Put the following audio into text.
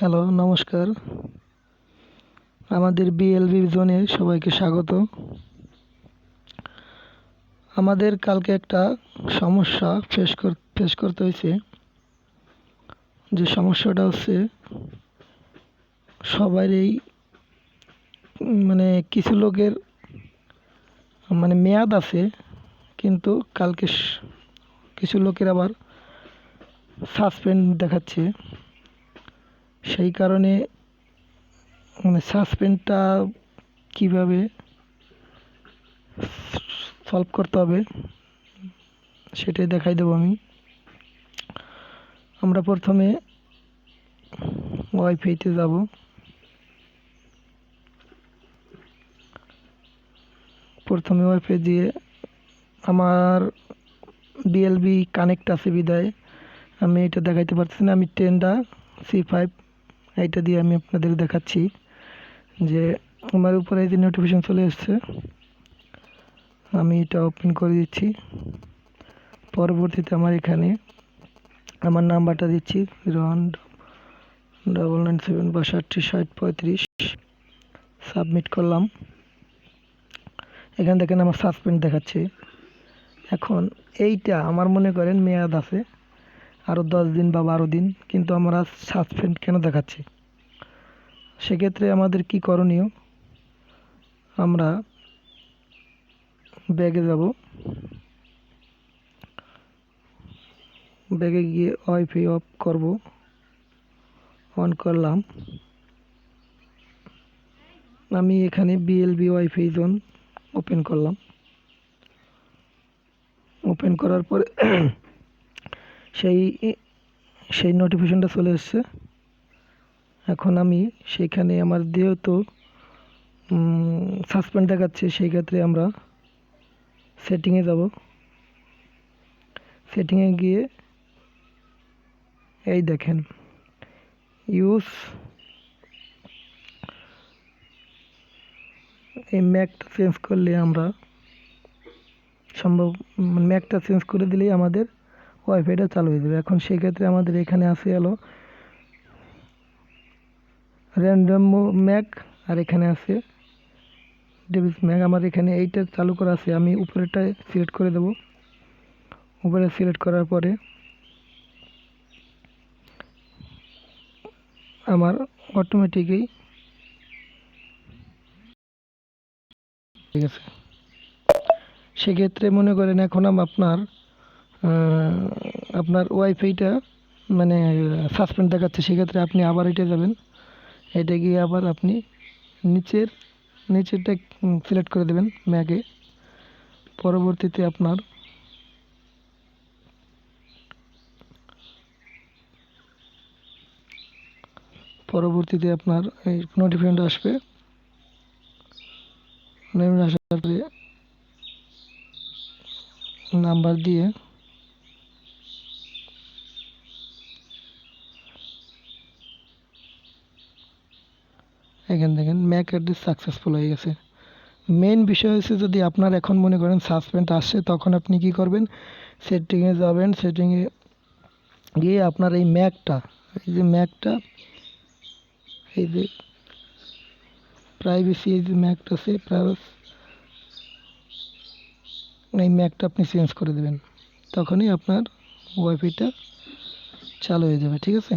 Hello, নমস্কার। আমাদের BLB জোনে সবাইকে স্বাগত। আমাদের কালকে একটা সমস্যা ফেস কর ফেস করতে হয়েছে। যে সমস্যাটা হচ্ছে সবারই মানে কিছু লোকের মানে মেয়াদ আছে, কিন্তু কালকে কিছু লোকের আবার সাসপেন্ড দেখাচ্ছে। সেই কারণে মানে সাসপেন্ডটা কীভাবে সলভ করতে হবে, সেটাই দেখাই দেবো আমি। আমরা প্রথমে ওয়াইফাইতে যাব। প্রথমে ওয়াইফাই দিয়ে আমার বিএলবি কানেক্ট আছে বিদায়। আমি এটা দেখাইতে পারতেছি না, আমি টেনটা সি ফাইভ এইটা দিয়ে আমি আপনাদের দেখাচ্ছি যে আমার উপরে যে নোটিফিকেশন চলে এসছে, আমি এটা ওপেন করে দিচ্ছি। পরবর্তীতে আমার এখানে আমার নাম্বারটা দিচ্ছি ওয়ান ডবল নাইন সেভেন বাষট্টি ষাট পঁয়ত্রিশ। সাবমিট করলাম। এখানে দেখেন আমার সাসপেন্ড দেখাচ্ছে। এখন এইটা আমার মনে করেন মেয়াদ আছে। আরও দশ দিন বা বারো দিন, কিন্তু আমরা সাসপেন্ড কেন দেখাচ্ছি? সেক্ষেত্রে আমাদের কি করণীয়? আমরা ব্যাগে যাব। ব্যাগে গিয়ে ওয়াইফাই অফ করব। অন করলাম। আমি এখানে বিএলবি ওয়াইফাই জোন ওপেন করলাম। ওপেন করার পরে সেই সেই নোটিফিকেশনটা চলে এসছে। এখন আমি সেইখানে আমার যেহেতু সাসপেন্ড দেখাচ্ছে, সেই ক্ষেত্রে আমরা সেটিংয়ে যাব। সেটিংয়ে গিয়ে, এই দেখেন ইউজ এই ম্যাকটা চেঞ্জ করলে আমরা সম্ভব ম্যাকটা চেঞ্জ করে দিলেই আমাদের ওয়াইফাইটা চালু হয়ে যাবে। এখন সেক্ষেত্রে আমাদের এখানে আসে এলো র্যান্ডম ম্যাক আর এখানে আছে ডেভিস ম্যাক আমার এখানে এইটা চালু করা আছে, আমি উপরেরটা সিলেক্ট করে দেব। উপরে সিলেক্ট করার পরে আমার অটোমেটিকই ঠিক আছে। সেক্ষেত্রে মনে করেন এখন আপনার আপনার ওয়াইফাইটা মানে সাসপেন্ড দেখাচ্ছে, সেক্ষেত্রে আপনি আবার এটা যাবেন। এটা গিয়ে আবার আপনি নিচের, নিচেরটা সিলেক্ট করে দেবেন ম্যাকে পরবর্তীতে আপনার পরবর্তীতে আপনার এই নোটিফিকেশনটা আসবে। আসার নাম্বার দিয়ে এখানে দেখেন ম্যাক অ্যাড্রেস সাকসেসফুল হয়ে গেছে। মেইন বিষয় হচ্ছে যদি আপনার এখন মনে করেন সাসপেন্ড আসছে, তখন আপনি কি করবেন? সেটিংয়ে যাবেন সেটিংয়ে গিয়ে আপনার এই ম্যাকটা এই যে ম্যাকটা এই যে প্রাইভেসি এই যে ম্যাকটা আছে প্রাইভেস এই ম্যাকটা আপনি চেঞ্জ করে দেবেন। তখনই আপনার ওয়াইফাইটা চালু হয়ে যাবে, ঠিক আছে?